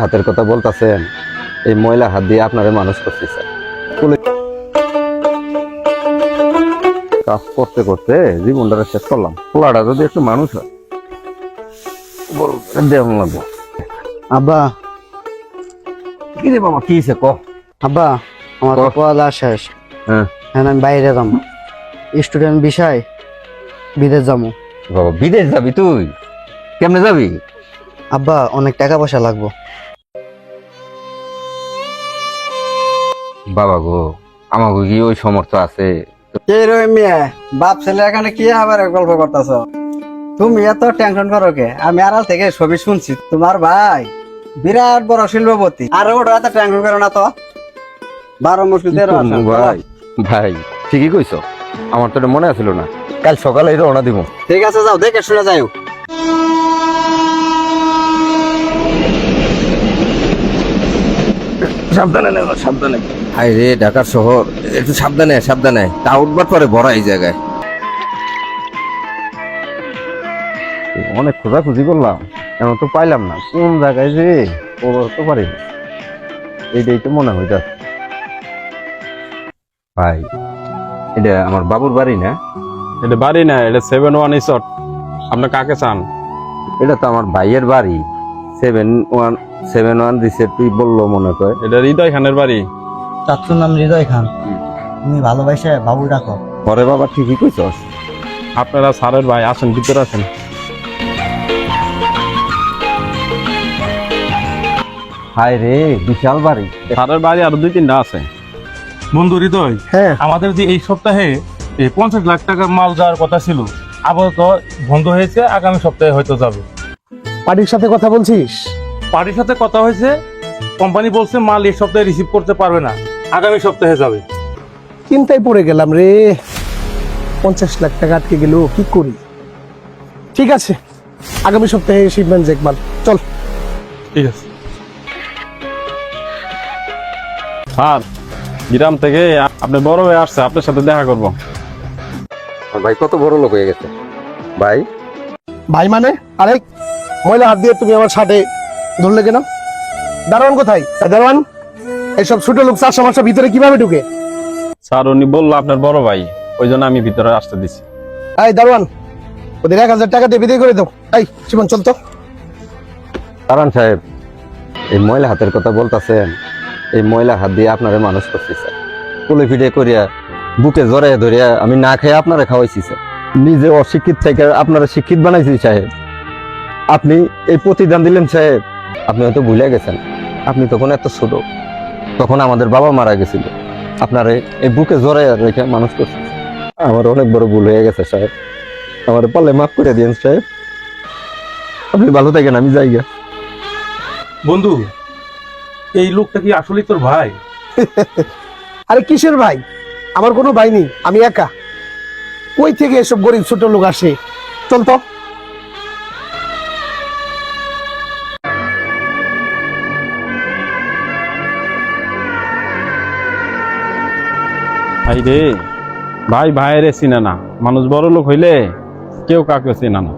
হাতের কথা বলতেছেন এই ময়লা হাত দিয়ে আপনারে মানুষ করছি স্যার। কাজ করতে করতে জীবনটা শেষ করলাম। পোলাটা যদি একটু মানুষ হয় লাগবো। আব্বা। কি রে বাবা কি হয়েছে ক? আব্বা আমার কহ। শেষ। হ্যাঁ। আমি বাইরে যাব। স্টুডেন্ট বিষয় বিদেশ যাব। বাবা বিদেশ যাবি তুই? কেমনে যাবি? আব্বা অনেক টাকা পয়সা লাগবো। বাবা গো আমাকে কি ওই সমর্থ আছে? কে রে মিয়া? বাপ ছেলে এখানে কি আবার গল্প করতেছ? তুমি এত টেনশন করো কে? আমি আড়াল থেকে ছবি শুনছি তোমার ভাই বিরাট বড় শিল্পপতি। আর ওটা এত টেনশন করো না তো। বারো মুশকিলের কি ভাই ভাই ঠিকই কইছো। আমার তো এটা মনে আছিল না। কাল সকালে রওনা দিব ঠিক আছে যাও দেখে শুনে যাও সাবধানে হাই রে ঢাকার শহর। একটু সাবধানে সাবধানে। তা উঠবার পরে বড় এই জায়গায়। অনেক খোঁজাখুঁজি করলাম এমন তো পাইলাম না। কোন জায়গায় যে ও তো পারি না। এইটাই তো মনে হইতা ভাই এটা আমার বাবুর বাড়ি না? এটা বাড়ি না এটা সেভেন ওয়ান রিসর্ট আপনি কাকে চান? এটা তো আমার ভাইয়ের বাড়ি। সেভেন ওয়ান সেভেন ওয়ান দিছে তুই বলল মনে করে এটা হৃদয় খানের বাড়ি। চাচুর নাম হৃদয় খান। তুমি ভালোবাসে বাবু ডাকো। পরে বাবা ঠিকই কইছস। আপনারা স্যারের ভাই আসেন ভিতরে আসেন হায় রে বিশাল বাড়ি। স্যারের বাড়ি আরও দুই তিনটা আছে। বন্ধু হৃদয় হ্যাঁ। আমাদের যে এই সপ্তাহে এই পঞ্চাশ লাখ টাকার মাল যাওয়ার কথা ছিল আপাতত বন্ধ হয়েছে আগামী সপ্তাহে হয়তো যাবে। পার্টির সাথে কথা বলছিস? পার্টির সাথে কথা হয়েছে কোম্পানি বলছে মাল এই সপ্তাহে রিসিভ করতে পারবে না আগামী সপ্তাহে যাবে। চিন্তায় পড়ে গেলাম রে। পঞ্চাশ লাখ টাকা আটকে গেল কি করি? ঠিক আছে আগামী সপ্তাহে শিবমান জেকমান চল। ঠিক আছে। স্যার গ্রাম থেকে আপনি বড় হয়ে আসছে আপনার সাথে দেখা করব। ভাই কত বড় লোক হয়ে গেছে। ভাই? ভাই মানে? আরে ময়লা হাত দিয়ে তুমি আমার ছাদে ধরলে কেন? দারোয়ান কোথায়? এই দারোয়ান এইসব ছোট লোক চার সমস্যা ভিতরে কীভাবে ঢুকে? স্যার উনি বলল আপনার বড় ভাই ওই জন্য আমি ভিতরে আসতে দিছি। এই দারোয়ান ওদের এক হাজার টাকা দিয়ে বিদায় করে দাও। এই শিবন চল তো। কারণ সাহেব এই ময়লা হাতের কথা বলতেছেন এই ময়লা হাত দিয়ে আপনারে মানুষ করছি স্যার। কুলে ফিটে করিয়া বুকে জড়াইয়া ধরিয়া আমি না খেয়ে আপনারা খাওয়াইছি স্যার। নিজে অশিক্ষিত থেকে আপনারা শিক্ষিত বানাইছি সাহেব। আপনি এই প্রতিদান দিলেন সাহেব। আপনি হয়তো ভুলে গেছেন। আপনি তখন এত ছোট। তখন আমাদের বাবা মারা গেছিল। আপনারে এই বুকে জড়াইয়া রেখে মানুষ করছি। আমার অনেক বড় ভুল হয়ে গেছে সাহেব। আমার পাল্লে মাফ করে দিন সাহেব। আপনি ভালো থাকেন আমি যাই গা। বন্ধু এই লোকটা কি আসলেই তোর ভাই? আরে কিসের ভাই? আমার কোনো ভাই নেই আমি একা। কই থেকে এসব গরিব ছোট লোক আসে? চল তো। ভাই রে ভাই ভাইরে চিনে না। মানুষ বড় লোক হইলে কেউ কাকে চিনে না।